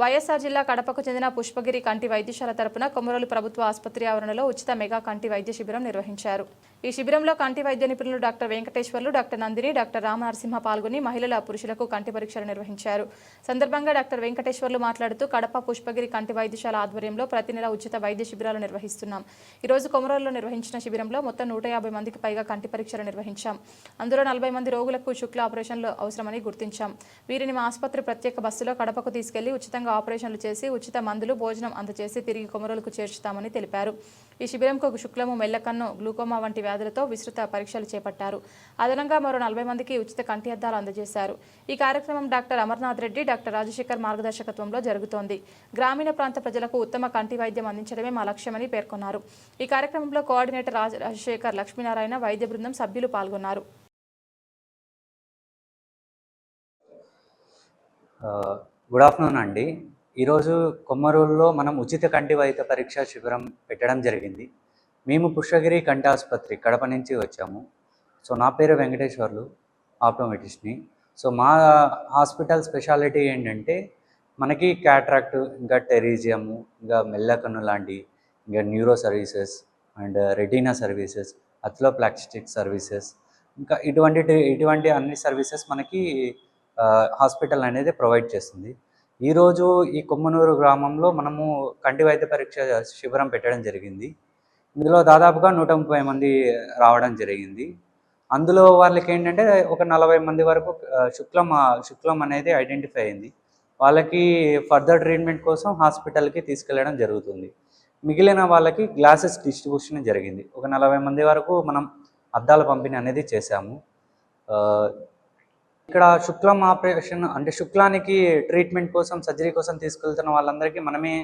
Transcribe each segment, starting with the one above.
వైఎస్ఆర్ జిల్లా కడపకు చెందిన పుష్పగిరి కంటి వైద్యశాల తరపున కొమరలు ప్రభుత్వ ఆసుపత్రి ఆవరణలో ఉచిత మెగా కంటి వైద్య శిబిరం నిర్వహించారు. ఈ శిబిరంలో కంటి వైద్య నిపుణులు doctor Venkateswarlu doctor Nandini doctor Ramanarasimha పాల్గొని మహిళల పురుషులకు కంటి పరీక్షలు నిర్వహించారు. సందర్భంగా డాక్టర్ వెంకటేశ్వర్లు మాట్లాడుతూ కడప పుష్పగిరి కంటి వైద్యశాల ఆధ్వర్యంలో ప్రతి నెల ఉచిత వైద్య శిబిరాలు నిర్వహిస్తున్నాం. ఈరోజు రోజు కొమరోలులో నిర్వహించిన శిబిరంలో మొత్తం నూట యాభై మందికి పైగా కంటి పరీక్షలు నిర్వహించాం. అందులో నలభై మంది రోగులకు శుక్ల ఆపరేషన్లు అవసరమని గుర్తించాం. వీరిని మా ఆసుపత్రి ప్రత్యేక బస్సులో కడపకు తీసుకెళ్ళి ఉచితంగా ఆపరేషన్లు చేసి ఉచిత మందులు భోజనం అందజేసి తిరిగి కొమరోలకు చేర్చుతామని తెలిపారు. ఈ శిబిరంకు శుక్లము మెల్లకన్ను గ్లూకోమా వంటి వ్యాధులతో విస్తృత పరీక్షలు చేపట్టారు. అదనంగా మరో నలభై మందికి ఉచిత కంటి అద్దాలు అందజేశారు. ఈ కార్యక్రమం డాక్టర్ అమర్నాథ్ రెడ్డి డాక్టర్ రాజశేఖర్ మార్గదర్శకత్వంలో జరుగుతోంది. గ్రామీణ ప్రాంత ప్రజలకు ఉత్తమ కంటి వైద్యం అందించడమే మా లక్ష్యమని పేర్కొన్నారు. ఈ కార్యక్రమంలో కోఆర్డినేటర్ రాజ రాజశేఖర్ లక్ష్మీనారాయణ వైద్య బృందం సభ్యులు పాల్గొన్నారు. గుడ్ ఆఫ్టర్నూన్ అండి. ఈరోజు కొమ్మరూరులో మనం ఉచిత కంటి వైద్య పరీక్ష శిబిరం పెట్టడం జరిగింది. మేము పుష్పగిరి కంఠాసుపత్రి ఆసుపత్రి కడప నుంచి వచ్చాము. సో నా పేరు వెంకటేశ్వర్లు ఆప్టోమెటిస్ట్ని సో మా హాస్పిటల్ స్పెషాలిటీ ఏంటంటే మనకి క్యాట్రాక్ట్ ఇంకా టెరీజియము ఇంకా మెల్లకన్ను లాంటి ఇంకా neuro services and retina services oculoplastic services ఇంకా ఇటువంటి ఇటువంటి అన్ని సర్వీసెస్ మనకి హాస్పిటల్ అనేది ప్రొవైడ్ చేస్తుంది. ఈరోజు ఈ కొమ్మనూరు గ్రామంలో మనము కంటి వైద్య పరీక్ష శిబిరం పెట్టడం జరిగింది. ఇందులో దాదాపుగా నూట ముప్పై మంది రావడం జరిగింది. అందులో వాళ్ళకి ఏంటంటే ఒక నలభై మంది వరకు శుక్లం శుక్లం అనేది ఐడెంటిఫై అయింది. వాళ్ళకి ఫర్దర్ ట్రీట్మెంట్ కోసం హాస్పిటల్కి తీసుకెళ్ళడం జరుగుతుంది. మిగిలిన వాళ్ళకి గ్లాసెస్ డిస్ట్రిబ్యూషన్ జరిగింది. ఒక నలభై మంది వరకు మనం అద్దాల పంపిణీ అనేది చేశాము. ఇక్కడ శుక్లం ఆపరేషన్ అంటే శుక్లానికి ట్రీట్మెంట్ కోసం సర్జరీ కోసం తీసుకెళ్తున్న వాళ్ళందరికీ మనమే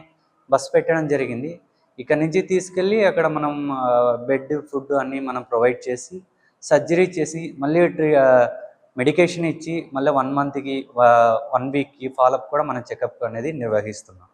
బస్ పెట్టడం జరిగింది. ఇక్కడ నుంచి తీసుకెళ్ళి అక్కడ మనం బెడ్ ఫుడ్ అన్నీ మనం ప్రొవైడ్ చేసి సర్జరీ చేసి మళ్ళీ ట్రీ మెడికేషన్ ఇచ్చి మళ్ళీ వన్ మంత్కి వన్ వీక్కి ఫాలోఅప్ కూడా మనం చెకప్ అనేది నిర్వహిస్తున్నాం.